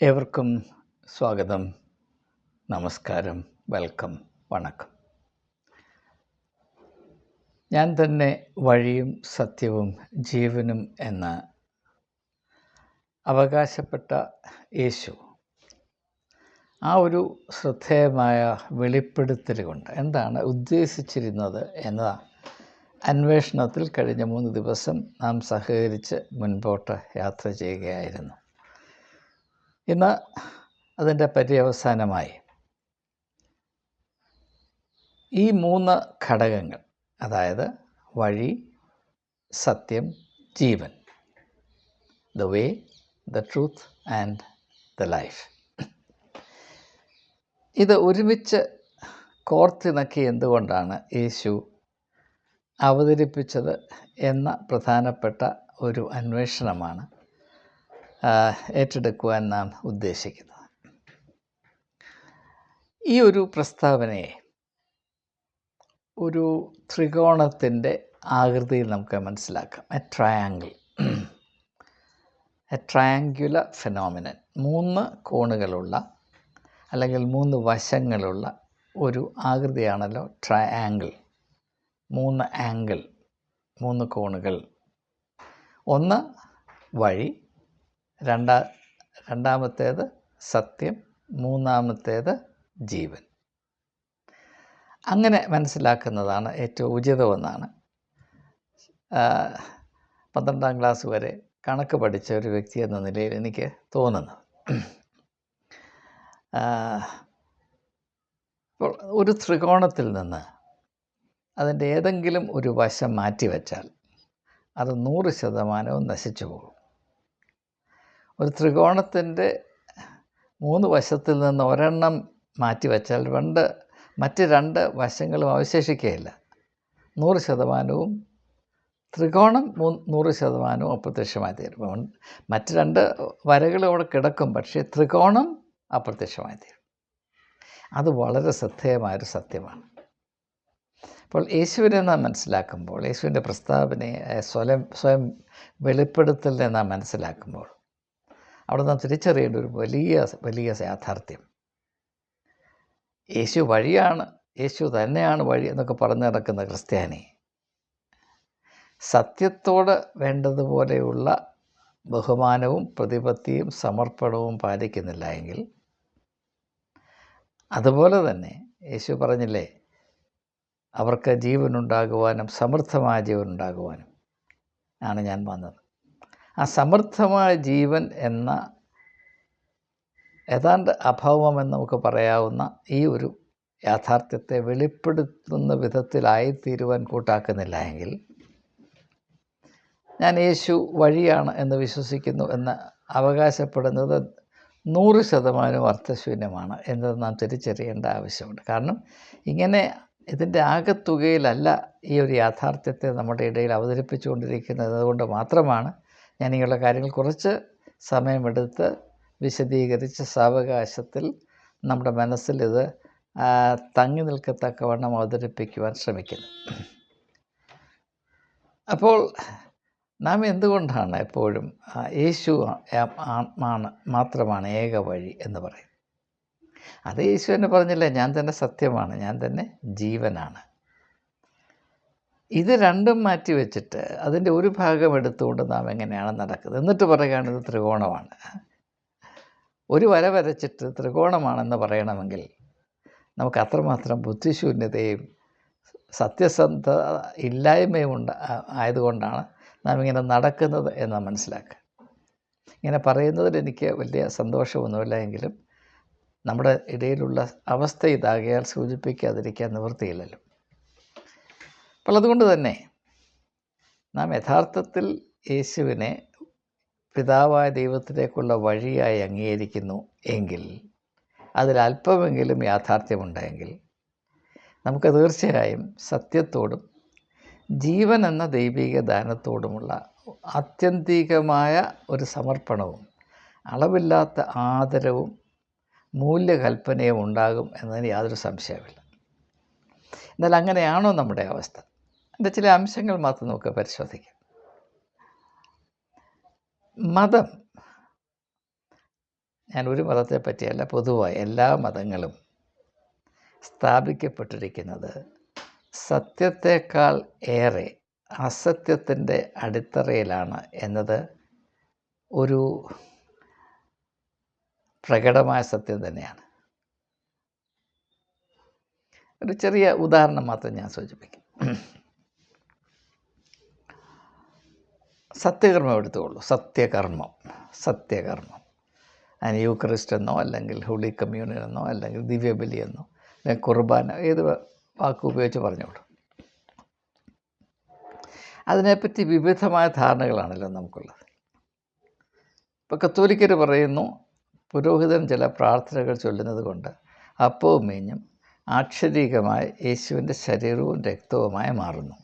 ഏവർക്കും സ്വാഗതം നമസ്കാരം വെൽക്കം വണക്കം. ഞാൻ തന്നെ വഴിയും സത്യവും ജീവനും എന്ന അവകാശപ്പെട്ട യേശു ആ ഒരു ശ്രദ്ധേയമായ വെളിപ്പെടുത്തൽ കൊണ്ട് എന്താണ് ഉദ്ദേശിച്ചിരുന്നത് എന്ന അന്വേഷണത്തിൽ കഴിഞ്ഞ മൂന്ന് ദിവസം നാം സഹകരിച്ച് മുൻപോട്ട് യാത്ര ചെയ്യുകയായിരുന്നു. ഇന്ന് അതിന്റെ പര്യവസാനമായി ഈ മൂന്ന് ഘടകങ്ങൾ അതായത് വഴി സത്യം ജീവൻ the way the truth and the life ഇത് ഒരുമിച്ച് കോർത്തിണക്കി എന്തുകൊണ്ടാണ് യേശു അവതരിപ്പിച്ചത് എന്ന പ്രധാനപ്പെട്ട ഒരു അന്വേഷണമാണ് ഏറ്റെടുക്കുവാൻ നാം ഉദ്ദേശിക്കുന്നത്. ഈ ഒരു പ്രസ്താവനയെ ഒരു ത്രികോണത്തിന്റെ ആകൃതിയിൽ നമുക്ക് മനസ്സിലാക്കാം. A triangle a triangular phenomenon മൂന്ന് കോണുകളുള്ള അല്ലെങ്കിൽ മൂന്ന് വശങ്ങളുള്ള ഒരു ആകൃതിയാണല്ലോ ട്രയാങ്കിൾ മൂന്ന് ആംഗിൾ മൂന്ന് കോണുകൾ. ഒന്ന് വഴി രണ്ടാ രണ്ടാമത്തേത് സത്യം മൂന്നാമത്തേത് ജീവൻ. അങ്ങനെ മനസ്സിലാക്കുന്നതാണ് ഏറ്റവും ഉചിതമെന്നാണ്. പന്ത്രണ്ടാം ക്ലാസ് വരെ കണക്ക് പഠിച്ച ഒരു വ്യക്തി എന്ന നിലയിൽ എനിക്ക് തോന്നുന്നത്. അപ്പോൾ ഒരു ത്രികോണത്തിൽ നിന്ന് അതിന്റെ ഏതെങ്കിലും ഒരു വശം മാറ്റിവെച്ചാൽ അത് നൂറ് ശതമാനവും നശിച്ചു പോകും. ഒരു ത്രികോണത്തിന്റെ മൂന്ന് വശത്തിൽ നിന്ന് ഒരെണ്ണം മാറ്റി മാറ്റിവെച്ചാൽ രണ്ട് മറ്റ് രണ്ട് വശങ്ങളും അവശേഷിക്കുകയില്ല. നൂറ് ശതമാനവും ത്രികോണം മൂ നൂറ് ശതമാനവും അപ്രത്യക്ഷമായി തീരും. മറ്റ് രണ്ട് വരകളും അവിടെ കിടക്കും പക്ഷേ ത്രികോണം അപ്രത്യക്ഷമായി തീരും. അത് വളരെ ശ്രദ്ധേയമായൊരു സത്യമാണ്. അപ്പോൾ യേശുവിനെ നാം മനസ്സിലാക്കുമ്പോൾ യേശുവിന്റെ പ്രസ്താവനയെ സ്വയം സ്വയം വെളിപ്പെടുത്തലിനെ നാം മനസ്സിലാക്കുമ്പോൾ അവിടെ നാം തിരിച്ചറിയേണ്ട ഒരു വലിയ വലിയ യാഥാർത്ഥ്യം. യേശു വഴിയാണ് യേശു തന്നെയാണ് വഴി എന്നൊക്കെ പറഞ്ഞു നടക്കുന്ന ക്രിസ്ത്യാനി. സത്യത്തോട് വേണ്ടതുപോലെയുള്ള ബഹുമാനവും പ്രതിപത്തിയും സമർപ്പണവും പാലിക്കുന്നില്ല എങ്കിൽ അതുപോലെ തന്നെ യേശു പറഞ്ഞില്ലേ അവർക്ക് ജീവനുണ്ടാകുവാനും സമൃദ്ധമായ ജീവനുണ്ടാകുവാനും ആണ് ഞാൻ വന്നത്. ആ സമൃദ്ധമായ ജീവൻ എന്ന ഏതാണ്ട് അഭാവമെന്ന് നമുക്ക് പറയാവുന്ന ഈ ഒരു യാഥാർത്ഥ്യത്തെ വെളിപ്പെടുത്തുന്ന വിധത്തിലായിത്തീരുവാൻ കൂട്ടാക്കുന്നില്ല എങ്കിൽ ഞാൻ യേശു വഴിയാണ് എന്ന് വിശ്വസിക്കുന്നു എന്ന് അവകാശപ്പെടുന്നത് നൂറ് ശതമാനം അർത്ഥശൂന്യമാണ് എന്നത് നാം തിരിച്ചറിയേണ്ട ആവശ്യമുണ്ട്. കാരണം ഇങ്ങനെ ഇതിന്റെ ആകത്തുകയിലല്ല ഈ ഒരു യാഥാർത്ഥ്യത്തെ നമ്മുടെ ഇടയിൽ അവതരിപ്പിച്ചുകൊണ്ടിരിക്കുന്നത്. കൊണ്ട് മാത്രമാണ് ഞാൻ ഇങ്ങനെയുള്ള കാര്യങ്ങൾ കുറച്ച് സമയമെടുത്ത് വിശദീകരിച്ച് സാവകാശത്തിൽ നമ്മുടെ മനസ്സിലിത് തങ്ങി നിൽക്കത്തക്കവണ്ണം അവതരിപ്പിക്കുവാൻ ശ്രമിക്കുന്നു. അപ്പോൾ നാം എന്തുകൊണ്ടാണ് എപ്പോഴും യേശു ആ- ആ- മാത്രമാണ് ഏക വഴി എന്ന് പറയും അത് യേശു തന്നെ പറഞ്ഞില്ലേ ഞാൻ തന്നെ സത്യമാണ് ഞാൻ തന്നെ ജീവനാണ്. ഇത് രണ്ടും മാറ്റി വെച്ചിട്ട് അതിന്റെ ഒരു ഭാഗം എടുത്തുകൊണ്ട് നാം എങ്ങനെയാണ് നടക്കുന്നത്? എന്നിട്ട് പറയുകയാണ് ഇത് ത്രികോണമാണ്. ഒരു വര വരച്ചിട്ട് ത്രികോണമാണെന്ന് പറയണമെങ്കിൽ നമുക്ക് അത്രമാത്രം ബുദ്ധിശൂന്യതയും സത്യസന്ധ ഇല്ലായ്മയും ഉണ്ട് ആയതുകൊണ്ടാണ് നാം ഇങ്ങനെ നടക്കുന്നത് എന്ന് മനസ്സിലാക്കുക. ഇങ്ങനെ പറയുന്നതിൽ എനിക്ക് വലിയ സന്തോഷമൊന്നുമില്ല എങ്കിലും നമ്മുടെ ഇടയിലുള്ള അവസ്ഥ ഇതാകിയാൽ സൂചിപ്പിക്കാതിരിക്കാൻ നിവൃത്തിയില്ലല്ലോ. അപ്പോൾ അതുകൊണ്ട് തന്നെ നാം യഥാർത്ഥത്തിൽ യേശുവിനെ പിതാവായ ദൈവത്തിലേക്കുള്ള വഴിയായി അംഗീകരിക്കുന്നു എങ്കിൽ അതിലല്പമെങ്കിലും യാഥാർത്ഥ്യമുണ്ടെങ്കിൽ നമുക്ക് തീർച്ചയായും സത്യത്തോടും ജീവൻ എന്ന ദൈവിക ദാനത്തോടുമുള്ള ആത്യന്തികമായ ഒരു സമർപ്പണവും അളവില്ലാത്ത ആദരവും മൂല്യകൽപ്പനയും ഉണ്ടാകും എന്നതിന് യാതൊരു സംശയമില്ല എന്നാൽ അങ്ങനെയാണോ നമ്മുടെ അവസ്ഥ? അതിന്റെ ചില അംശങ്ങൾ മാത്രം നമുക്ക് പരിശോധിക്കാം. മതം. ഞാൻ ഒരു മതത്തെ പറ്റിയല്ല പൊതുവായി എല്ലാ മതങ്ങളും സ്ഥാപിക്കപ്പെട്ടിരിക്കുന്നത് സത്യത്തേക്കാൾ ഏറെ അസത്യത്തിന്റെ അടിത്തറയിലാണ് എന്നത് ഒരു പ്രകടമായ സത്യം തന്നെയാണ്. ഒരു ചെറിയ ഉദാഹരണം മാത്രം ഞാൻ സൂചിപ്പിക്കും. സത്യകർമ്മം എടുത്തുകൊള്ളൂ. സത്യകർമ്മം. സത്യകർമ്മം. അതിന് യൂക്രിസ്റ്റ് എന്നോ അല്ലെങ്കിൽ ഹോളി കമ്മ്യൂണിയൻ എന്നോ അല്ലെങ്കിൽ ദിവ്യബലി എന്നോ അല്ലെങ്കിൽ കുർബാന ഏത് വാക്ക് ഉപയോഗിച്ച് പറഞ്ഞോളൂ അതിനെപ്പറ്റി വിവിധമായ ധാരണകളാണല്ലോ നമുക്കുള്ളത്. ഇപ്പോൾ കത്തോലിക്കർ പറയുന്നു പുരോഹിതൻ ചില പ്രാർത്ഥനകൾ ചൊല്ലുന്നത് കൊണ്ട് അപ്പവും മീഞ്ഞും ആക്ഷരീകമായി യേശുവിന്റെ ശരീരവും രക്തവുമായി മാറുന്നു.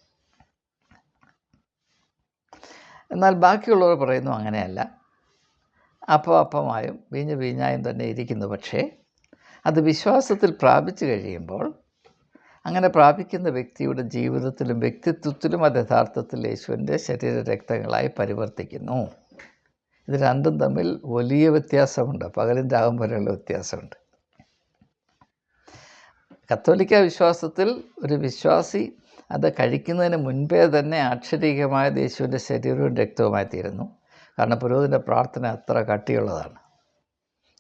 എന്നാൽ ബാക്കിയുള്ളവർ പറയുന്നു അങ്ങനെയല്ല. അപ്പം അപ്പമായും വീഞ്ഞ് വീഞ്ഞായും തന്നെ ഇരിക്കുന്നു. പക്ഷേ അത് വിശ്വാസത്തിൽ പ്രാപിച്ചു കഴിയുമ്പോൾ അങ്ങനെ പ്രാപിക്കുന്ന വ്യക്തിയുടെ ജീവിതത്തിലും വ്യക്തിത്വത്തിലും അത് യഥാർത്ഥത്തിൽ യേശുവിന്റെ ശരീര രക്തങ്ങളായി പരിവർത്തിക്കുന്നു. ഇത് രണ്ടും തമ്മിൽ വലിയ വ്യത്യാസമുണ്ട്. പകലും ആകും പോലെയുള്ള വ്യത്യാസമുണ്ട്. കത്തോലിക്ക വിശ്വാസത്തിൽ ഒരു വിശ്വാസി അത് കഴിക്കുന്നതിന് മുൻപേ തന്നെ ആക്ഷരീകമായ യേശുവിന്റെ ശരീരവും രക്തവുമായി തീരുന്നു. കാരണം പുരോഹിതന്റെ പ്രാർത്ഥന അത്ര കട്ടിയുള്ളതാണ്.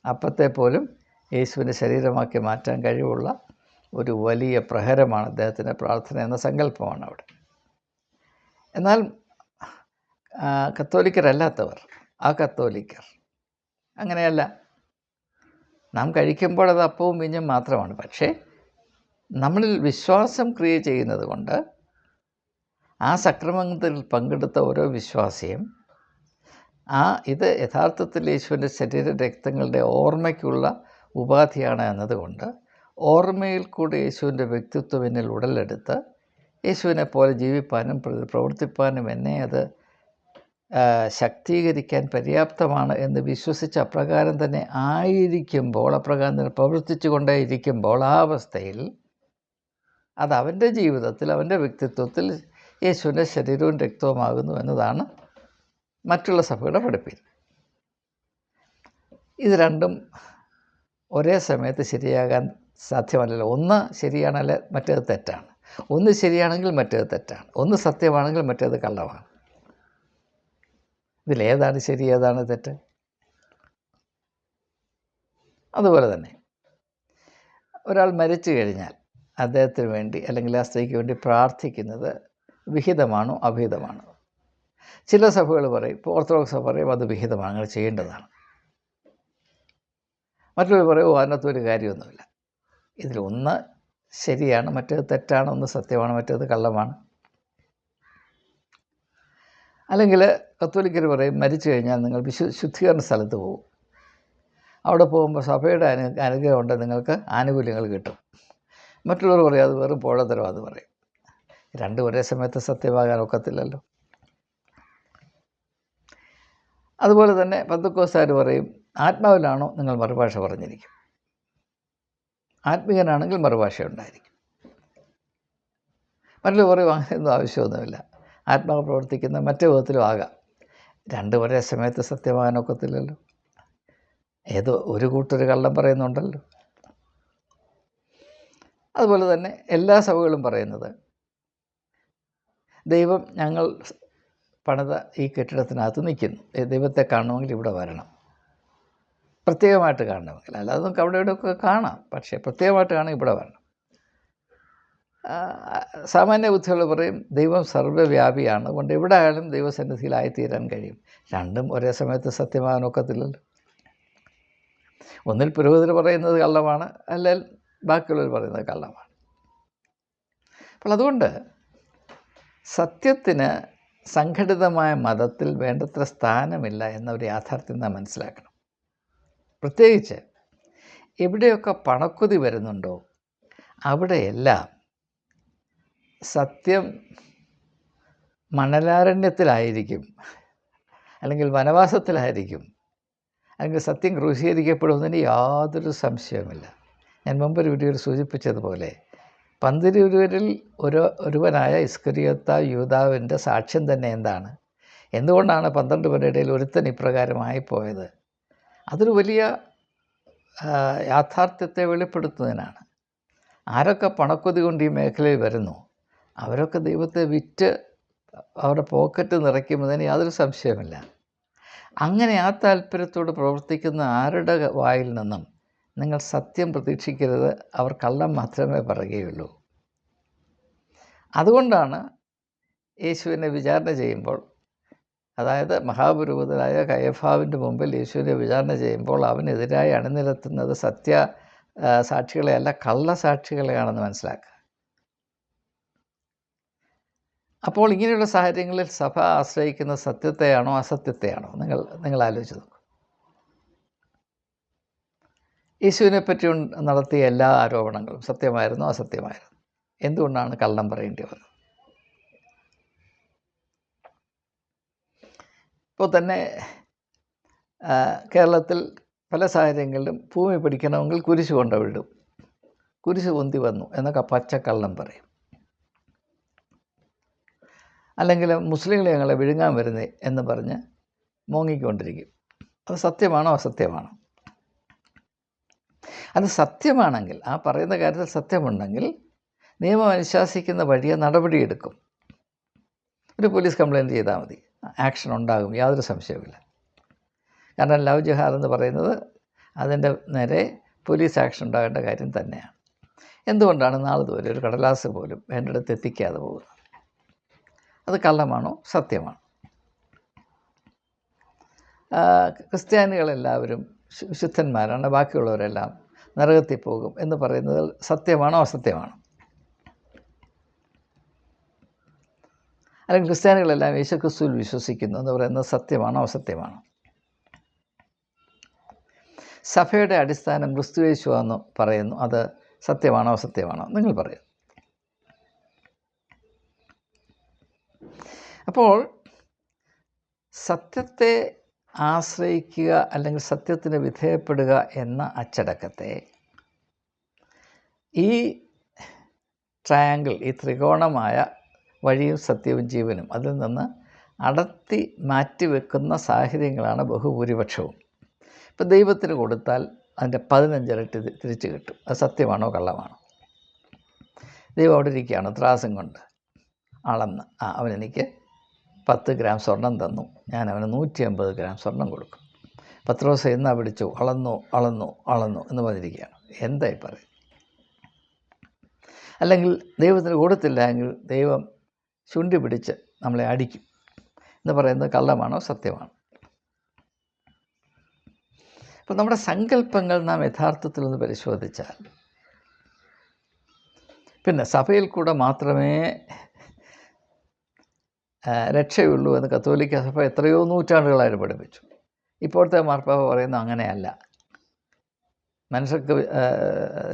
അപ്പത്തെ പോലും യേശുവിന്റെ ശരീരമാക്കി മാറ്റാൻ കഴിവുള്ള ഒരു വലിയ പ്രഹരമാണ് അദ്ദേഹത്തിന്റെ പ്രാർത്ഥന എന്ന സങ്കല്പമാണ് അവിടെ. എന്നാൽ കത്തോലിക്കരല്ലാത്തവർ ആ കത്തോലിക്കർ അങ്ങനെയല്ല. നാം കഴിക്കുമ്പോൾ അത് അപ്പവും വീഞ്ഞും മാത്രമാണ്. പക്ഷേ നമ്മളിൽ വിശ്വാസം ക്രിയ ചെയ്യുന്നത് കൊണ്ട് ആ സക്രമത്തിൽ പങ്കെടുത്ത ഓരോ വിശ്വാസിയും ആ ഇത് യഥാർത്ഥത്തിൽ യേശുവിന്റെ ശരീര രക്തങ്ങളുടെ ഓർമ്മയ്ക്കുള്ള ഉപാധിയാണ് എന്നതുകൊണ്ട് ഓർമ്മയിൽ കൂടി യേശുവിന്റെ വ്യക്തിത്വം എന്നിൽ ഉടലെടുത്ത് യേശുവിനെ പോലെ ജീവിപ്പാനും പ്രവർത്തിപ്പാനും എന്നെ അത് ശക്തീകരിക്കാൻ പര്യാപ്തമാണ് എന്ന് വിശ്വസിച്ച് അപ്രകാരം തന്നെ ആയിരിക്കുമ്പോൾ അപ്രകാരം തന്നെ പ്രവർത്തിച്ചു കൊണ്ടേ ഇരിക്കുമ്പോൾ ആ അവസ്ഥയിൽ അത് അവന്റെ ജീവിതത്തിൽ അവന്റെ വ്യക്തിത്വത്തിൽ യേശുവിന്റെ ശരീരവും രക്തവുമാകുന്നു എന്നതാണ് മറ്റുള്ള സഭയുടെ പഠിപ്പിൽ ഇത് രണ്ടും ഒരേ സമയത്ത് ശരിയാകാൻ സാധ്യമല്ലല്ലോ. ഒന്ന് ശരിയാണല്ലേ മറ്റേത് തെറ്റാണ്. ഒന്ന് ശരിയാണെങ്കിൽ മറ്റേത് തെറ്റാണ്. ഒന്ന് സത്യമാണെങ്കിൽ മറ്റേത് കള്ളമാണ്. ഇതിലേതാണ് ശരി ഏതാണ് തെറ്റ്? അതുപോലെ തന്നെ ഒരാൾ മരിച്ചു കഴിഞ്ഞാൽ അദ്ദേഹത്തിന് വേണ്ടി അല്ലെങ്കിൽ ആ സ്ത്രീക്ക് വേണ്ടി പ്രാർത്ഥിക്കുന്നത് വിഹിതമാണോ അഭിഹിതമാണോ ചില സഭകൾ പറയും ഇപ്പോൾ ഓർത്തഡോക്സ് സഭ പറയും അത് വിഹിതമാണ് അങ്ങനെ ചെയ്യേണ്ടതാണ്. മറ്റൊരു പറയും അതിനകത്ത് ഒരു കാര്യമൊന്നുമില്ല. ഇതിലൊന്ന് ശരിയാണ് മറ്റേത് തെറ്റാണ് ഒന്ന് സത്യമാണ് മറ്റേത് കള്ളമാണ്. അല്ലെങ്കിൽ കത്തോലിക്കർ പറയും മരിച്ചു കഴിഞ്ഞാൽ നിങ്ങൾ വിശു ശുദ്ധീകരണ സ്ഥലത്ത് പോകും അവിടെ പോകുമ്പോൾ സഭയുടെ അനു അനുഗ്രഹം ഉണ്ട് നിങ്ങൾക്ക് ആനുകൂല്യങ്ങൾ കിട്ടും. മറ്റുള്ളവർ പറയും അത് വെറും പോഴത്തരം അത് പറയും. രണ്ടും ഒരേ സമയത്ത് സത്യമാകാൻ ഒക്കത്തില്ലല്ലോ. അതുപോലെ തന്നെ പന്തക്കോസാർ പറയും ആത്മാവിലാണോ? നിങ്ങൾ മറുഭാഷ പറഞ്ഞിരിക്കും. ആത്മീയനാണെങ്കിൽ മറുഭാഷ ഉണ്ടായിരിക്കും. മറ്റുള്ള പറയും അങ്ങനെയൊന്നും ആവശ്യമൊന്നുമില്ല. ആത്മാവ് പ്രവർത്തിക്കുന്ന മറ്റു വിധത്തിലും ആകാം. രണ്ടും ഒരേ സമയത്ത് സത്യമാകാൻ ഒക്കത്തില്ലല്ലോ. ഏതോ ഒരു കൂട്ടർ കള്ളം പറയുന്നുണ്ടല്ലോ. അതുപോലെ തന്നെ എല്ലാ സഭകളും പറയുന്നത്. ദൈവം ഞങ്ങൾ പണിത ഈ കെട്ടിടത്തിനകത്ത് നിൽക്കുന്നു. ദൈവത്തെ കാണണമെങ്കിൽ ഇവിടെ വരണം. പ്രത്യേകമായിട്ട് കാണണമെങ്കിൽ. അല്ലാതെ നമുക്ക് അവിടെ ഇവിടെയൊക്കെ കാണാം. പക്ഷേ പ്രത്യേകമായിട്ട് കാണാൻ ഇവിടെ വരണം. സാമാന്യ ബുദ്ധികൾ പറയും ദൈവം സർവവ്യാപിയാണ് അതുകൊണ്ട് എവിടെ ആയാലും ദൈവസന്നിധിയിലായിത്തീരാൻ കഴിയും. രണ്ടും ഒരേ സമയത്ത് സത്യമാകാനൊക്കത്തില്ലല്ലോ ഒന്നിൽ പുരോഹിതർ പറയുന്നത് കള്ളമാണ്. അല്ലെങ്കിൽ ബാക്കിയുള്ളവർ പറയുന്നത് കള്ളമാണ്. അപ്പോൾ അതുകൊണ്ട് സത്യത്തിന് സംഘടിതമായ മതത്തിൽ വേണ്ടത്ര സ്ഥാനമില്ല എന്ന ഒരു യാഥാർത്ഥ്യം നാം മനസ്സിലാക്കണം. പ്രത്യേകിച്ച് എവിടെയൊക്കെ പണക്കുതി വരുന്നുണ്ടോ അവിടെയെല്ലാം സത്യം മണലാരണ്യത്തിലായിരിക്കും അല്ലെങ്കിൽ വനവാസത്തിലായിരിക്കും അല്ലെങ്കിൽ സത്യം ക്രൂശീകരിക്കപ്പെടുമെന്നതിന് യാതൊരു സംശയവുമില്ല. ഞാൻ മുമ്പൊരു വീഡിയോയിൽ സൂചിപ്പിച്ചതുപോലെ പന്തിരുവരിൽ ഒരു ഒരുവനായ ഇസ്കരിയത്ത യൂതാവിന്റെ സാക്ഷ്യം തന്നെ എന്താണ്? എന്തുകൊണ്ടാണ് പന്ത്രണ്ട് പേരുടെ ഇടയിൽ ഒരുത്തൻ ഇപ്രകാരമായി പോയത്? അതൊരു വലിയ യാഥാർത്ഥ്യത്തെ വെളിപ്പെടുത്തുന്നതിനാണ്. ആരൊക്കെ പണക്കൊതി കൊണ്ട് ഈ മേഖലയിൽ വരുന്നു? അവരൊക്കെ ദൈവത്തെ വിറ്റ് അവരുടെ പോക്കറ്റ് നിറയ്ക്കുമെന്നതിന് യാതൊരു സംശയമില്ല അങ്ങനെ ആ താല്പര്യത്തോട് പ്രവർത്തിക്കുന്ന ആരുടെ വായിൽ നിന്നും നിങ്ങൾ സത്യം പ്രതീക്ഷിക്കരുത് അവർ കള്ളം മാത്രമേ പറയുകയുള്ളൂ. അതുകൊണ്ടാണ് യേശുവിനെ വിചാരണ ചെയ്യുമ്പോൾ അതായത് മഹാപുരോഹിതനായ കയഫാവിന്റെ മുമ്പിൽ യേശുവിനെ വിചാരണ ചെയ്യുമ്പോൾ അവനെതിരായി അണിനിരത്തുന്നത് സത്യ സാക്ഷികളെയല്ല കള്ളസാക്ഷികളെയാണെന്ന് മനസ്സിലാക്കുക. അപ്പോൾ ഇങ്ങനെയുള്ള സാഹചര്യങ്ങളിൽ സഭ ആശ്രയിക്കുന്ന സത്യത്തെയാണോ അസത്യത്തെയാണോ? നിങ്ങൾ നിങ്ങൾ ആലോചിച്ച് നോക്കൂ. യേശുവിനെ പറ്റി നടത്തിയ എല്ലാ ആരോപണങ്ങളും സത്യമായിരുന്നു അസത്യമായിരുന്നു. എന്തുകൊണ്ടാണ് കള്ളം പറയേണ്ടി വന്നത്? ഇപ്പോൾ തന്നെ കേരളത്തിൽ പല സാഹചര്യങ്ങളിലും ഭൂമി പിടിക്കണമെങ്കിൽ കുരിശ് കൊണ്ട വിടും. കുരിശ് പൊന്തി വന്നു എന്നൊക്കെ പച്ചക്കള്ളം പറയും. അല്ലെങ്കിൽ മുസ്ലിങ്ങൾ ഞങ്ങളെ വിഴുങ്ങാൻ വരുന്നേ എന്ന് പറഞ്ഞ് മോങ്ങിക്കൊണ്ടിരിക്കും. അത് സത്യമാണോ അസത്യമാണോ? അത് സത്യമാണെങ്കിൽ ആ പറയുന്ന കാര്യത്തിൽ സത്യമുണ്ടെങ്കിൽ നിയമം അനുശാസിക്കുന്ന വഴിയെ നടപടിയെടുക്കും. ഒരു പോലീസ് കംപ്ലയിന്റ് ചെയ്താൽ മതി. ആക്ഷൻ ഉണ്ടാകും യാതൊരു സംശയവുമില്ല. കാരണം ലവ് ജിഹാദ് എന്ന് പറയുന്നത് അതിന്റെ നേരെ പോലീസ് ആക്ഷൻ ഉണ്ടാകേണ്ട കാര്യം തന്നെയാണ്. എന്തുകൊണ്ടാണ് നാളെ ദൂരെ ഒരു കടലാസ് പോലും എന്റെ അടുത്ത് എത്തിക്കാതെ പോകുന്നത്? അത് കള്ളമാണോ? സത്യമാണോ? ക്രിസ്ത്യാനികളെല്ലാവരും ശു- വിശുദ്ധന്മാരാണ് ബാക്കിയുള്ളവരെല്ലാം നരകത്തിൽ പോകും എന്ന് പറയുന്നത് സത്യമാണോ അസത്യമാണോ? അല്ലെങ്കിൽ ക്രിസ്ത്യാനികളെല്ലാം യേശുക്രിസ്തുവിൽ വിശ്വസിക്കുന്നു എന്ന് പറയുന്നത് സത്യമാണോ അസത്യമാണോ? സഭയുടെ അടിസ്ഥാനം ക്രിസ്തു യേശു എന്ന് പറയുന്നു. അത് സത്യമാണോ അസത്യമാണോ? നിങ്ങൾ പറയൂ. അപ്പോൾ സത്യത്തെ ആശ്രയിക്കുക അല്ലെങ്കിൽ സത്യത്തിന് വിധേയപ്പെടുക എന്ന അച്ചടക്കത്തെ. ഈ ട്രയാങ്കിൾ ഈ ത്രികോണമായ വഴിയും സത്യവും ജീവനും അതിൽ നിന്ന് അടർത്തി മാറ്റിവെക്കുന്ന സാഹചര്യങ്ങളാണ് ബഹുഭൂരിപക്ഷവും. ഇപ്പം ദൈവത്തിന് കൊടുത്താൽ അതിന്റെ പതിനഞ്ചിരട്ടി തിരിച്ചു കിട്ടും. അത് സത്യമാണോ കള്ളമാണോ? ദൈവം അവിടെ ഇരിക്കുകയാണ്. ത്രാസം കൊണ്ട് അളന്ന്. ആ അവൻ എനിക്ക് പത്ത് ഗ്രാം സ്വർണം തന്നു. ഞാൻ അവന് നൂറ്റി അമ്പത് ഗ്രാം സ്വർണം കൊടുക്കും. പത്ത് ദിവസം എന്നാ പിടിച്ചു അളന്നു അളന്നു അളന്നു എന്ന് പറഞ്ഞിരിക്കുകയാണ്. എന്തായി പറയും? അല്ലെങ്കിൽ ദൈവത്തിന് കൊടുത്തില്ല എങ്കിൽ ദൈവം ചുണ്ടി പിടിച്ച് നമ്മളെ അടിക്കും എന്ന് പറയുന്നത് കള്ളമാണോ സത്യമാണോ? അപ്പോൾ നമ്മുടെ സങ്കല്പങ്ങൾ നാം യഥാർത്ഥത്തിൽ ഒന്ന് പരിശോധിച്ചാൽ പിന്നെ സഭയിൽ കൂടെ മാത്രമേ രക്ഷയുള്ളൂ എന്ന് കത്തോലിക്ക സഭ എത്രയോ നൂറ്റാണ്ടുകളായിട്ട് പഠിപ്പിച്ചു. ഇപ്പോഴത്തെ മാർപ്പാപ്പ പറയുന്നത് അങ്ങനെയല്ല. മനുഷ്യർക്ക്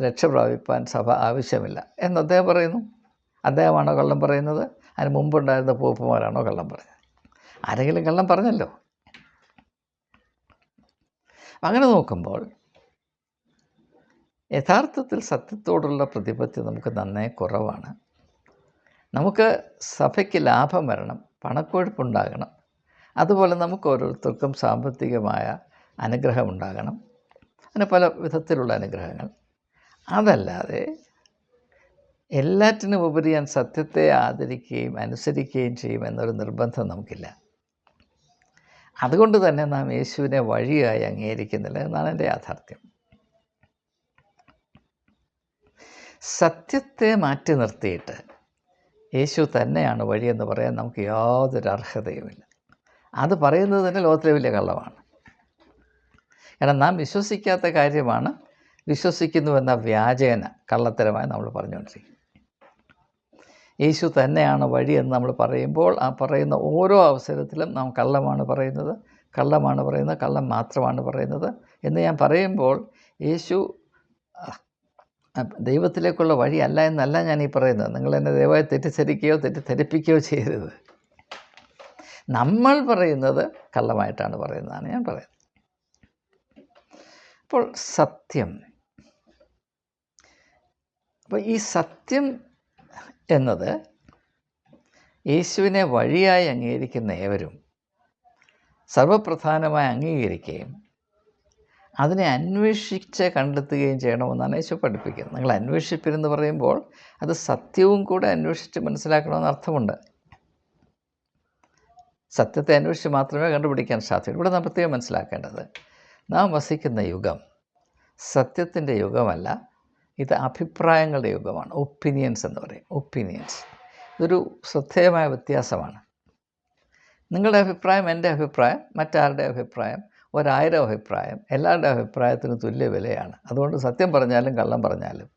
രക്ഷ പ്രാപിപ്പാൻ സഭ ആവശ്യമില്ല എന്ന് അദ്ദേഹം പറയുന്നു. അദ്ദേഹമാണോ കള്ളം പറയുന്നത്? അതിന് മുമ്പുണ്ടായിരുന്ന പോപ്പുമാരാണോ കള്ളം പറയുന്നത്? ആരെങ്കിലും കള്ളം പറഞ്ഞല്ലോ. അങ്ങനെ നോക്കുമ്പോൾ യഥാർത്ഥത്തിൽ സത്യത്തോടുള്ള പ്രതിപത്തി നമുക്ക് നന്നേ കുറവാണ്. നമുക്ക് സഭയ്ക്ക് ലാഭം വരണം പണക്കൊഴുപ്പുണ്ടാകണം. അതുപോലെ നമുക്ക് ഓരോരുത്തർക്കും സാമ്പത്തികമായ അനുഗ്രഹം ഉണ്ടാകണം. അങ്ങനെ പല വിധത്തിലുള്ള അനുഗ്രഹങ്ങൾ. അതല്ലാതെ എല്ലാറ്റിനും ഉപരി ഞാൻ സത്യത്തെ ആദരിക്കുകയും അനുസരിക്കുകയും ചെയ്യും എന്നൊരു നിർബന്ധം നമുക്കില്ല. അതുകൊണ്ട് തന്നെ നാം യേശുവിനെ വഴിയായി അംഗീകരിക്കുന്നില്ല എന്നാണ് എന്റെ യാഥാർത്ഥ്യം. സത്യത്തെ മാറ്റി നിർത്തിയിട്ട് യേശു തന്നെയാണ് വഴിയെന്ന് പറയാൻ നമുക്ക് യാതൊരു അർഹതയുമില്ല. അത് പറയുന്നത് തന്നെ ലോകത്തിലെ വലിയ കള്ളമാണ്. കാരണം നാം വിശ്വസിക്കാത്ത കാര്യമാണ് വിശ്വസിക്കുന്നു എന്ന വ്യാജേന കള്ളത്തരമായി നമ്മൾ പറഞ്ഞുകൊണ്ടിരിക്കും യേശു തന്നെയാണ് വഴി എന്ന് നമ്മൾ പറയുമ്പോൾ ആ പറയുന്ന ഓരോ അവസരത്തിലും നാം കള്ളമാണ് പറയുന്നത് കള്ളമാണ് പറയുന്നത് കള്ളം മാത്രമാണ് പറയുന്നത് എന്ന് ഞാൻ പറയുമ്പോൾ യേശു ദൈവത്തിലേക്കുള്ള വഴിയല്ല എന്നല്ല ഞാൻ ഈ പറയുന്നത്. നിങ്ങൾ എന്നെ ദയവായി തെറ്റിദ്ധരിക്കുകയോ തെറ്റിദ്ധരിപ്പിക്കുകയോ ചെയ്യരുത്. നമ്മൾ പറയുന്നത് കള്ളമായിട്ടാണ് പറയുന്നതാണ് ഞാൻ പറയുന്നത്. അപ്പോൾ സത്യം. അപ്പോൾ ഈ സത്യം എന്നത് യേശുവിനെ വഴിയായി അംഗീകരിക്കുന്ന ഏവരും സർവപ്രധാനമായി അംഗീകരിക്കുകയും അതിനെ അന്വേഷിച്ച് കണ്ടെത്തുകയും ചെയ്യണമെന്നാണ് യേശു പഠിപ്പിക്കുന്നത് നിങ്ങൾ അന്വേഷിപ്പിരുന്ന് പറയുമ്പോൾ അത് സത്യവും കൂടെ അന്വേഷിച്ച് മനസ്സിലാക്കണമെന്ന് അർത്ഥമുണ്ട്. സത്യത്തെ അന്വേഷിച്ച് മാത്രമേ കണ്ടുപിടിക്കാൻ സാധിക്കൂ ഇവിടെ നാം പ്രത്യേകം മനസ്സിലാക്കേണ്ടത് നാം വസിക്കുന്ന യുഗം സത്യത്തിന്റെ യുഗമല്ല ഇത് അഭിപ്രായങ്ങളുടെ യുഗമാണ്. ഒപ്പീനിയൻസ് എന്ന് പറയും. ഒപ്പീനിയൻസ്. ഇതൊരു ശ്രദ്ധേയമായ വ്യത്യാസമാണ്. നിങ്ങളുടെ അഭിപ്രായം എന്റെ അഭിപ്രായം മറ്റാരുടെ അഭിപ്രായം? ഒരായിരം അഭിപ്രായം എല്ലാവരുടെ അഭിപ്രായത്തിന് തുല്യ വിലയാണ്. അതുകൊണ്ട് സത്യം പറഞ്ഞാലും കള്ളം പറഞ്ഞാലും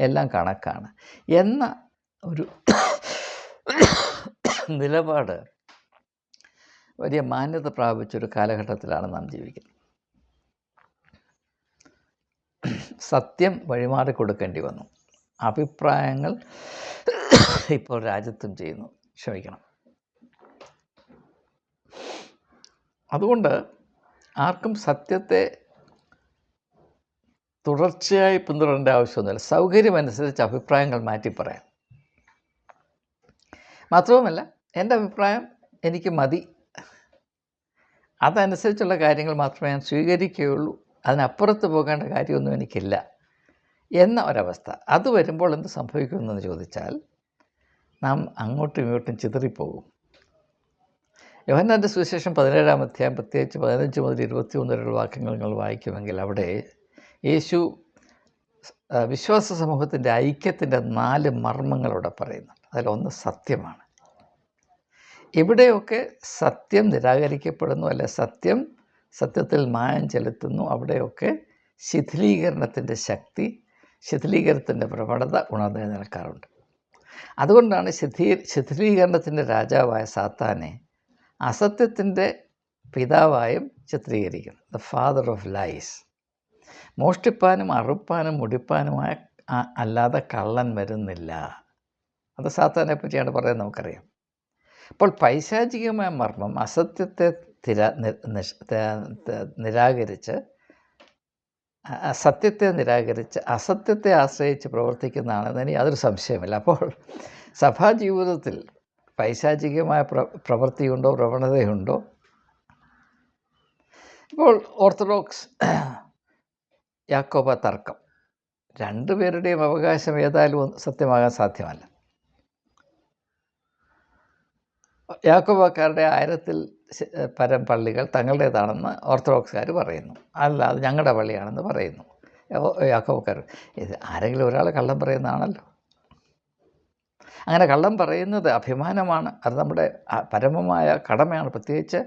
എല്ലാം കണക്കാണ്. എന്ന ഒരു നിലപാട് വലിയ മാന്യത പ്രാപിച്ചൊരു കാലഘട്ടത്തിലാണ് നാം ജീവിക്കുന്നത്. സത്യം വഴിമാറി കൊടുക്കേണ്ടി വന്നു. അഭിപ്രായങ്ങൾ ഇപ്പോൾ രാജ്യത്തും ചെയ്യുന്നു. ക്ഷമിക്കണം. അതുകൊണ്ട് ആർക്കും സത്യത്തെ തുടർച്ചയായി പിന്തുടരേണ്ട ആവശ്യമൊന്നുമില്ല. സൗകര്യമനുസരിച്ച് അഭിപ്രായങ്ങൾ മാറ്റി പറയാം. മാത്രവുമല്ല എന്റെ അഭിപ്രായം എനിക്ക് മതി. അതനുസരിച്ചുള്ള കാര്യങ്ങൾ മാത്രമേ ഞാൻ സ്വീകരിക്കുകയുള്ളൂ. അതിനപ്പുറത്ത് പോകേണ്ട കാര്യമൊന്നും എനിക്കില്ല എന്ന ഒരവസ്ഥ. അത് വരുമ്പോൾ എന്ത് സംഭവിക്കുമെന്ന് ചോദിച്ചാൽ നാം അങ്ങോട്ടും ഇങ്ങോട്ടും ചിതറിപ്പോകും. യോഹന്നാന്റെ സുവിശേഷം പതിനേഴാം അധ്യായം പ്രത്യേകിച്ച് പതിനഞ്ച് മുതൽ ഇരുപത്തി ഒന്ന് വരെയുള്ള വാക്യങ്ങൾ നിങ്ങൾ വായിക്കുമെങ്കിൽ അവിടെ യേശു വിശ്വാസ സമൂഹത്തിന്റെ ഐക്യത്തിന്റെ നാല് മർമ്മങ്ങൾ അവിടെ പറയുന്നുണ്ട്. അതിലൊന്ന് സത്യമാണ്. എവിടെയൊക്കെ സത്യം നിരാകരിക്കപ്പെടുന്നു അല്ലെ സത്യം സത്യത്തിൽ മായം ചെലുത്തുന്നു അവിടെയൊക്കെ ശിഥിലീകരണത്തിന്റെ ശക്തി ശിഥിലീകരണത്തിന്റെ പ്രവണത ഉണർന്നു നിൽക്കാറുണ്ട് അതുകൊണ്ടാണ് ശിഥീ ശിഥിലീകരണത്തിന്റെ രാജാവായ സാത്താനെ അസത്യത്തിന്റെ പിതാവായും ചിത്രീകരിക്കുന്നു. ദ ഫാദർ ഓഫ് ലൈസ് മോഷ്ടിപ്പാനും അറുപ്പാനും മുടിപ്പാനുമായ അല്ലാതെ കള്ളൻ വരുന്നില്ല. അത് സാത്താനെ പറ്റിയാണ് പറയുന്നത് നമുക്കറിയാം. അപ്പോൾ പൈശാചികമായ മർമ്മം അസത്യത്തെ തിരാ നിരാകരിച്ച് സത്യത്തെ നിരാകരിച്ച് അസത്യത്തെ ആശ്രയിച്ച് പ്രവർത്തിക്കുന്നതാണെന്നതിന് യാതൊരു സംശയമില്ല അപ്പോൾ സഭാജീവിതത്തിൽ പൈശാചികമായ പ്ര പ്രവൃത്തിയുണ്ടോ പ്രവണതയുണ്ടോ? ഇപ്പോൾ ഓർത്തഡോക്സ് യാക്കോബ തർക്കം. രണ്ടുപേരുടെയും അവകാശം ഏതായാലും സത്യമാകാൻ സാധ്യമല്ല. യാക്കോബക്കാരുടെ ആയിരത്തിൽ പരം പള്ളികൾ തങ്ങളുടേതാണെന്ന് ഓർത്തഡോക്സുകാർ പറയുന്നു. അല്ല അത് ഞങ്ങളുടെ പള്ളിയാണെന്ന് പറയുന്നു. യാക്കോബക്കാർ ഇത് ആരെങ്കിലും ഒരാൾ കള്ളം പറയുന്നതാണല്ലോ. അങ്ങനെ കള്ളം പറയുന്നത് അഭിമാനമാണ്. അത് നമ്മുടെ പരമമായ കടമയാണ്. പ്രത്യേകിച്ച്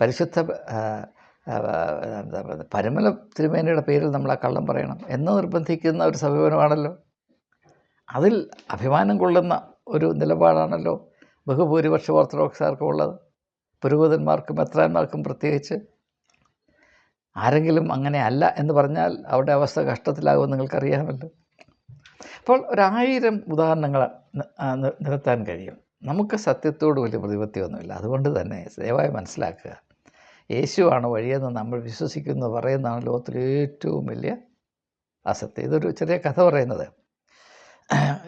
പരിശുദ്ധ പരമല തിരുമേനിയുടെ പേരിൽ നമ്മൾ ആ കള്ളം പറയണം എന്ന് നിർബന്ധിക്കുന്ന ഒരു സമീപനമാണല്ലോ. അതിൽ അഭിമാനം കൊള്ളുന്ന ഒരു നിലപാടാണല്ലോ ബഹുഭൂരിപക്ഷ ഓർത്തഡോക്സാർക്കും ഉള്ളത്. പുരോഹിതന്മാർക്കും മെത്രാന്മാർക്കും പ്രത്യേകിച്ച്. ആരെങ്കിലും അങ്ങനെ അല്ല എന്ന് പറഞ്ഞാൽ അവരുടെ അവസ്ഥ കഷ്ടത്തിലാകുമെന്ന് നിങ്ങൾക്കറിയാമല്ലോ. അപ്പോൾ ഒരായിരം ഉദാഹരണങ്ങൾ നിരത്താൻ കഴിയും. നമുക്ക് സത്യത്തോട് വലിയ പ്രതിപത്തിയൊന്നുമില്ല. അതുകൊണ്ട് തന്നെ ദയവായി മനസ്സിലാക്കുക. യേശുവാണ് വഴിയെന്ന് നമ്മൾ വിശ്വസിക്കുന്നു പറയുന്നതാണ് ലോകത്തിലെ ഏറ്റവും വലിയ അസത്യം. ഇതൊരു ചെറിയ കഥ പറയുന്നത്.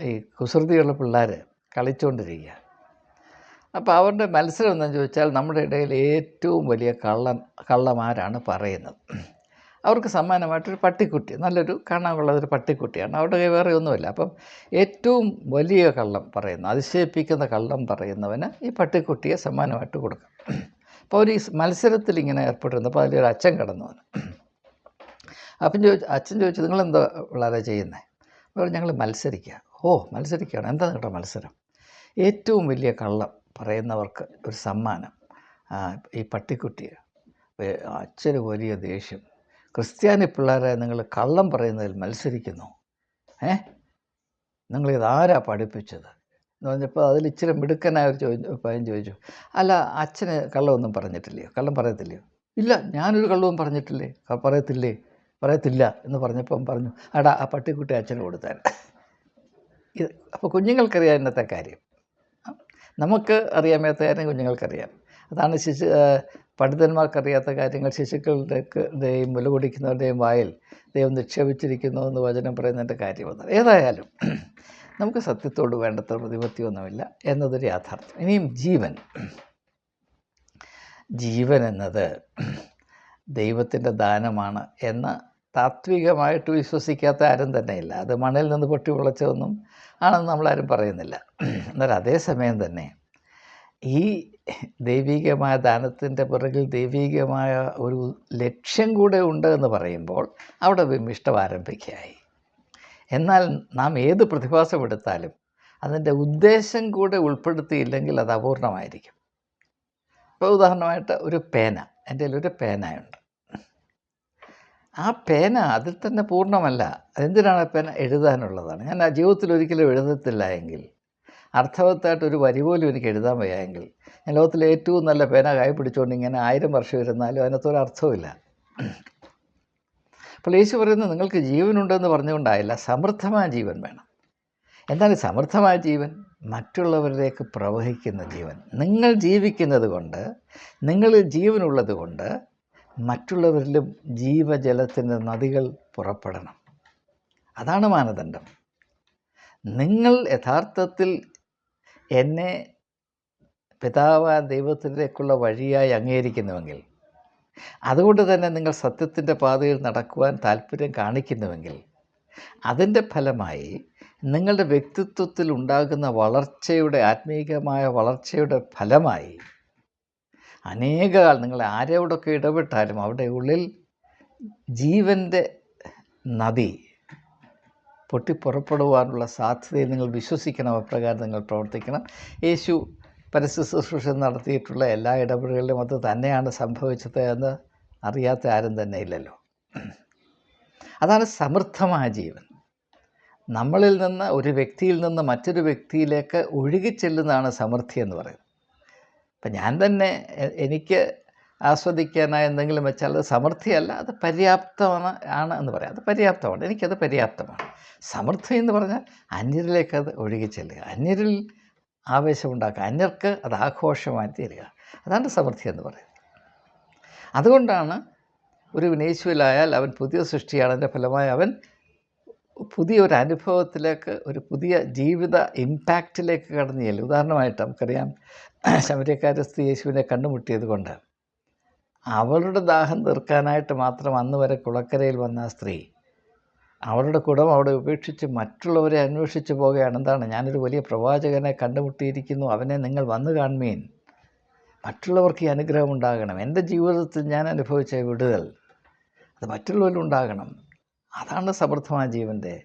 ഈ കുസൃതിയുള്ള പിള്ളേർ കളിച്ചുകൊണ്ടിരിക്കുക അപ്പോൾ അവരുടെ മത്സരം എന്താണെന്ന് ചോദിച്ചാൽ നമ്മുടെ ഇടയിൽ ഏറ്റവും വലിയ കള്ളൻ കള്ളമാരാണ് പറയുന്നത്. അവർക്ക് സമ്മാനമായിട്ടൊരു പട്ടിക്കുട്ടി നല്ലൊരു കാണാനുള്ളതൊരു പട്ടിക്കുട്ടിയാണ്. അവരുടെ കൈ വേറെ ഒന്നുമില്ല. അപ്പം ഏറ്റവും വലിയ കള്ളം പറയുന്ന അതിശയിപ്പിക്കുന്ന കള്ളം പറയുന്നവന് ഈ പട്ടിക്കുട്ടിയെ സമ്മാനമായിട്ട് കൊടുക്കും. അപ്പോൾ അവർ ഈ മത്സരത്തിൽ ഇങ്ങനെ ഏർപ്പെട്ടിരുന്നപ്പോൾ അതിലൊരു അച്ഛൻ കടന്നു വന്നു അപ്പം ചോദിച്ചു അച്ഛൻ ചോദിച്ചു നിങ്ങളെന്താ വളരെ ചെയ്യുന്നത് അപ്പോൾ ഞങ്ങൾ മത്സരിക്കുക. ഓ മത്സരിക്കുകയാണ്. എന്താ നിങ്ങളുടെ മത്സരം? ഏറ്റവും വലിയ കള്ളം പറയുന്നവർക്ക് ഒരു സമ്മാനം ഈ പട്ടിക്കുട്ടിയെ. അച്ഛന് വലിയ ദേഷ്യം. ക്രിസ്ത്യാനി പിള്ളേരെ നിങ്ങൾ കള്ളം പറയുന്നതിൽ മത്സരിക്കുന്നു. ഏ? നിങ്ങൾ ഇതാരാ പഠിപ്പിച്ചത്? എന്ന് പറഞ്ഞപ്പോൾ അതിൽ ഇച്ചിരി മിടുക്കനായ ഒരു ചോദിച്ചു പയ്യൻ ചോദിച്ചു അല്ല അച്ഛന് കള്ളമൊന്നും പറഞ്ഞിട്ടില്ലയോ? കള്ളം പറയത്തില്ലയോ? ഇല്ല ഞാനൊരു കള്ളവും പറഞ്ഞിട്ടില്ലേ? പറയത്തില്ലേ? പറയത്തില്ല എന്ന് പറഞ്ഞപ്പം പറഞ്ഞു അടാ ആ പട്ടിക്കുട്ടി അച്ഛന് കൊടുത്താൽ. ഇത് അപ്പോൾ കുഞ്ഞുങ്ങൾക്കറിയാം ഇന്നത്തെ കാര്യം. നമുക്ക് അറിയാമേത്ത കാര്യം കുഞ്ഞുങ്ങൾക്കറിയാം. അതാണ് ശിശു പണ്ഡിതന്മാർക്കറിയാത്ത കാര്യങ്ങൾ ശിശുക്കളുടെയും മുല കുടിക്കുന്നവരുടെയും വായിൽ ദൈവം നിക്ഷേപിച്ചിരിക്കുന്നു എന്ന് വചനം പറയുന്നതിന്റെ കാര്യമെന്ന് ഏതായാലും നമുക്ക് സത്യത്തോട് വേണ്ടത്ര പ്രതിപത്തിയൊന്നുമില്ല എന്നതൊരു യാഥാർത്ഥ്യം. ഇനിയും ജീവൻ. ജീവൻ എന്നത് ദൈവത്തിന്റെ ദാനമാണ് എന്ന് താത്വികമായിട്ട് വിശ്വസിക്കാത്ത ആരും തന്നെ ഇല്ല അത് മണ്ണിൽ നിന്ന് പൊട്ടി വിളച്ചതൊന്നും ആണെന്ന് നമ്മളാരും പറയുന്നില്ല. എന്നാൽ അതേസമയം തന്നെ ഈ ദൈവികമായ ദാനത്തിന്റെ പിറകിൽ ദൈവികമായ ഒരു ലക്ഷ്യം കൂടെ ഉണ്ട് എന്ന് പറയുമ്പോൾ അവിടെ വിമിഷ്ടം ആരംഭിക്കുകയായി. എന്നാൽ നാം ഏത് പ്രതിഭാസം എടുത്താലും അതിന്റെ ഉദ്ദേശം കൂടെ ഉൾപ്പെടുത്തിയില്ലെങ്കിൽ അത് അപൂർണമായിരിക്കും. ഇപ്പോൾ ഉദാഹരണമായിട്ട് ഒരു പേന എന്റെ ഒരു പേനയുണ്ട്. ആ പേന അതിൽ തന്നെ പൂർണമല്ല. എന്തിനാണ് പേന എഴുതാനുള്ളതാണ്? ഞാൻ ആ ജീവിതത്തിൽ ഒരിക്കലും എഴുതത്തില്ല എങ്കിൽ അർത്ഥവത്തായിട്ട് ഒരു വരി പോലും എനിക്ക് എഴുതാൻ വയ്യായെങ്കിൽ ഞാൻ ലോകത്തിലെ ഏറ്റവും നല്ല പേന കൈ പിടിച്ചുകൊണ്ട് ഇങ്ങനെ ആയിരം വർഷം ഇരുന്നാലും അതിനകത്തൊരു അർത്ഥവുമില്ല അപ്പോൾ യേശു പറയുന്നത് നിങ്ങൾക്ക് ജീവനുണ്ടെന്ന് പറഞ്ഞുകൊണ്ടായില്ല സമൃദ്ധമായ ജീവൻ വേണം. എന്താണ് സമൃദ്ധമായ ജീവൻ? മറ്റുള്ളവരിലേക്ക് പ്രവഹിക്കുന്ന ജീവൻ. നിങ്ങൾ ജീവിക്കുന്നത് കൊണ്ട് നിങ്ങൾ ജീവനുള്ളത് കൊണ്ട് മറ്റുള്ളവരിലും ജീവജലത്തിന്റെ നദികൾ പുറപ്പെടണം. അതാണ് മാനദണ്ഡം. നിങ്ങൾ യഥാർത്ഥത്തിൽ എന്നെ പിതാവായ ദൈവത്തിലേക്കുള്ള വഴിയായി അംഗീകരിക്കുന്നുവെങ്കിൽ അതുകൊണ്ട് തന്നെ നിങ്ങൾ സത്യത്തിന്റെ പാതയിൽ നടക്കുവാൻ താല്പര്യം കാണിക്കുന്നുവെങ്കിൽ അതിന്റെ ഫലമായി നിങ്ങളുടെ വ്യക്തിത്വത്തിൽ ഉണ്ടാകുന്ന വളർച്ചയുടെ ആത്മീകമായ വളർച്ചയുടെ ഫലമായി അനേക നിങ്ങൾ ആരോടൊക്കെ ഇടപെട്ടാലും അവിടെ ഉള്ളിൽ ജീവന്റെ നദി പൊട്ടിപ്പുറപ്പെടുവാനുള്ള സാധ്യതയിൽ നിങ്ങൾ വിശ്വസിക്കണം അപ്രകാരം നിങ്ങൾ പ്രവർത്തിക്കണം. യേശു പരസ്യ ശുശ്രൂഷ നടത്തിയിട്ടുള്ള എല്ലാ ഇടപെടലുകളിലും അത് തന്നെയാണ് സംഭവിച്ചത് എന്ന് അറിയാത്ത ആരും തന്നെ ഇല്ലല്ലോ. അതാണ് സമൃദ്ധമായ ജീവൻ. നമ്മളിൽ നിന്ന് ഒരു വ്യക്തിയിൽ നിന്ന് മറ്റൊരു വ്യക്തിയിലേക്ക് ഒഴുകിച്ചെല്ലുന്നതാണ് സമൃദ്ധി എന്ന് പറയുന്നത്. അപ്പം ഞാൻ തന്നെ എനിക്ക് ആസ്വദിക്കാനായി എന്തെങ്കിലും വെച്ചാൽ അത് സമൃദ്ധിയല്ല അത് പര്യാപ്തമാണ് ആണ് എന്ന് പറയാം. അത് പര്യാപ്തമാണ്. എനിക്കത് പര്യാപ്തമാണ്. സമൃദ്ധി എന്ന് പറഞ്ഞാൽ അന്യരിലേക്ക് അത് ഒഴുകിച്ചെല്ലുക അന്യരിൽ ആവേശമുണ്ടാക്കുക അന്യർക്ക് അത് ആഘോഷമായി തീരുക. അതാണ് സമൃദ്ധി എന്ന് പറയുന്നത്. അതുകൊണ്ടാണ് ഒരു വിനേശുവിലായാൽ അവൻ പുതിയ സൃഷ്ടിയാണ്. അതിന്റെ ഫലമായി അവൻ പുതിയ ഒരു അനുഭവത്തിലേക്ക് ഒരു പുതിയ ജീവിത ഇമ്പാക്റ്റിലേക്ക് കടന്നു ചെല്ലും ഉദാഹരണമായിട്ട് നമുക്കറിയാം ശമരക്കാര സ്ത്രീ യേശുവിനെ കണ്ടുമുട്ടിയത് കൊണ്ട് അവളുടെ ദാഹം തീർക്കാനായിട്ട് മാത്രം അന്ന് വരെ കുളക്കരയിൽ വന്ന ആ സ്ത്രീ അവളുടെ കുടം അവിടെ ഉപേക്ഷിച്ച് മറ്റുള്ളവരെ അന്വേഷിച്ച് പോവുകയാണ്. എന്താണ്? ഞാനൊരു വലിയ പ്രവാചകനെ കണ്ടുമുട്ടിയിരിക്കുന്നു. അവനെ നിങ്ങൾ വന്നു കാണുമീൻ മറ്റുള്ളവർക്ക് ഈ അനുഗ്രഹം ഉണ്ടാകണം. എന്റെ ജീവിതത്തിൽ ഞാൻ അനുഭവിച്ച വിടുതൽ അത് മറ്റുള്ളവരിലുണ്ടാകണം അതാണ് സമൃദ്ധമായ ജീവന്റെ.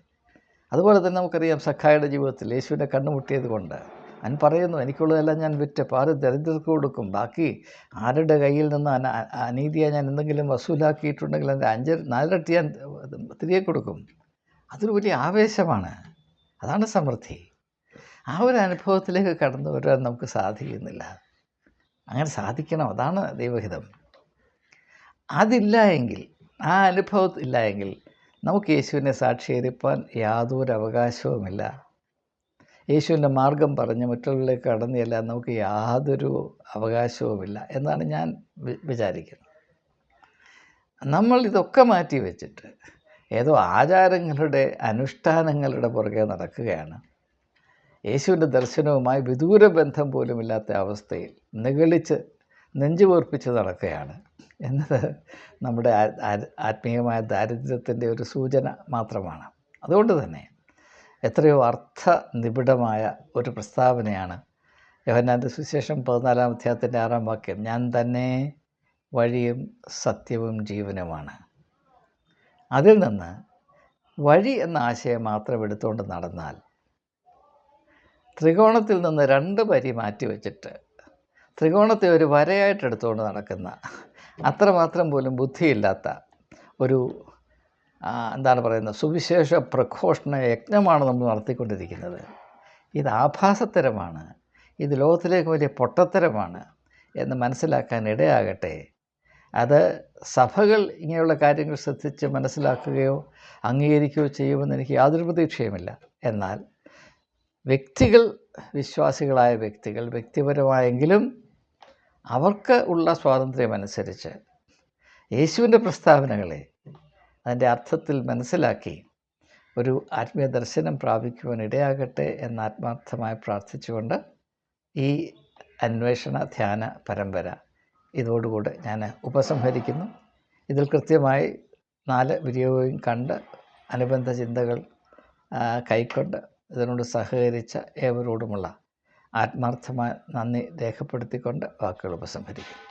അതുപോലെ തന്നെ നമുക്കറിയാം സഖായുടെ ജീവിതത്തിൽ യേശുവിനെ കണ്ടുമുട്ടിയത് കൊണ്ട് അവൻ പറയുന്നു എനിക്കുള്ളതെല്ലാം ഞാൻ വിറ്റ് പാറ് ദരിദ്രർക്ക് കൊടുക്കും. ബാക്കി ആരുടെ കയ്യിൽ നിന്ന് അന അനീതിയെ ഞാൻ എന്തെങ്കിലും വസൂലാക്കിയിട്ടുണ്ടെങ്കിൽ എന്റെ അഞ്ച് നാലിരട്ടി ഞാൻ തിരികെ കൊടുക്കും. അതൊരു വലിയ ആവേശമാണ്. അതാണ് സമൃദ്ധി. ആ ഒരു അനുഭവത്തിലേക്ക് കടന്നു വരാൻ നമുക്ക് സാധിക്കുന്നില്ല. അങ്ങനെ സാധിക്കണം. അതാണ് ദൈവഹിതം. അതില്ല എങ്കിൽ ആ അനുഭവം ഇല്ല എങ്കിൽ നമുക്ക് യേശുവിനെ സാക്ഷീകരിപ്പാൻ യാതൊരു അവകാശവുമില്ല. യേശുവിന്റെ മാർഗം പറഞ്ഞ് മറ്റുള്ളവരിലേക്ക് കടന്നു ചെല്ലാൻ നമുക്ക് യാതൊരു അവകാശവുമില്ല എന്നാണ് ഞാൻ വിചാരിക്കുന്നത്. നമ്മൾ ഇതൊക്കെ മാറ്റി വെച്ചിട്ട് ഏതോ ആചാരങ്ങളുടെ അനുഷ്ഠാനങ്ങളുടെ പുറകെ നടക്കുകയാണ്. യേശുവിന്റെ ദർശനവുമായി വിദൂര ബന്ധം പോലുമില്ലാത്ത അവസ്ഥയിൽ നിഗളിച്ച് നെഞ്ചുപോർപ്പിച്ച് നടക്കുകയാണ്. എന്നത് നമ്മുടെ ആത്മീയമായ ദാരിദ്ര്യത്തിന്റെ ഒരു സൂചന മാത്രമാണ്. അതുകൊണ്ട് തന്നെ എത്രയോ അർത്ഥ നിബിഡമായ ഒരു പ്രസ്താവനയാണ്. യോഹന്നാന്റെ സുവിശേഷം പതിനാലാം അധ്യായത്തിന്റെ ആറാം വാക്യം ഞാൻ തന്നെ വഴിയും സത്യവും ജീവനുമാണ്. അതിൽ നിന്ന് വഴി എന്ന ആശയം മാത്രം എടുത്തുകൊണ്ട് നടന്നാൽ ത്രികോണത്തിൽ നിന്ന് രണ്ട് വരി മാറ്റി വെച്ചിട്ട് ത്രികോണത്തെ ഒരു വരയായിട്ട് എടുത്തുകൊണ്ട് നടക്കുന്ന അത്രമാത്രം പോലും ബുദ്ധിയില്ലാത്ത ഒരു എന്താണ് പറയുന്നത്? സുവിശേഷ പ്രഘോഷണ യജ്ഞമാണ് നമ്മൾ നടത്തിക്കൊണ്ടിരിക്കുന്നത്. ഇത് ആഭാസത്തരമാണ്. ഇത് ലോകത്തിലേക്ക് വലിയ പൊട്ടത്തരമാണ് എന്ന് മനസ്സിലാക്കാൻ ഇടയാകട്ടെ. അത് സഭകൾ ഇങ്ങനെയുള്ള കാര്യങ്ങൾ ശ്രദ്ധിച്ച് മനസ്സിലാക്കുകയോ അംഗീകരിക്കുകയോ ചെയ്യുമെന്ന് എനിക്ക് യാതൊരു പ്രതീക്ഷയുമില്ല. എന്നാൽ വ്യക്തികൾ വിശ്വാസികളായ വ്യക്തികൾ വ്യക്തിപരമായെങ്കിലും അവർക്ക് ഉള്ള സ്വാതന്ത്ര്യമനുസരിച്ച് യേശുവിന്റെ പ്രസ്താവനകളെ അതിന്റെ അർത്ഥത്തിൽ മനസ്സിലാക്കി ഒരു ആത്മീയ ദർശനം പ്രാപിക്കുവാൻ ഇടയാകട്ടെ എന്ന് ആത്മാർത്ഥമായി പ്രാർത്ഥിച്ചുകൊണ്ട് ഈ അന്വേഷണ ധ്യാന പരമ്പര ഇതോടുകൂടെ ഞാൻ ഉപസംഹരിക്കുന്നു. ഇതിൽ കൃത്യമായി നാല് വിനിയോഗം കണ്ട് അനുബന്ധ ചിന്തകൾ കൈക്കൊണ്ട് ഇതിനോട് സഹകരിച്ച ഏവരോടുമുള്ള ആത്മാർത്ഥമായ നന്ദി രേഖപ്പെടുത്തിക്കൊണ്ട് വാക്കുകൾ ഉപസംഹരിക്കും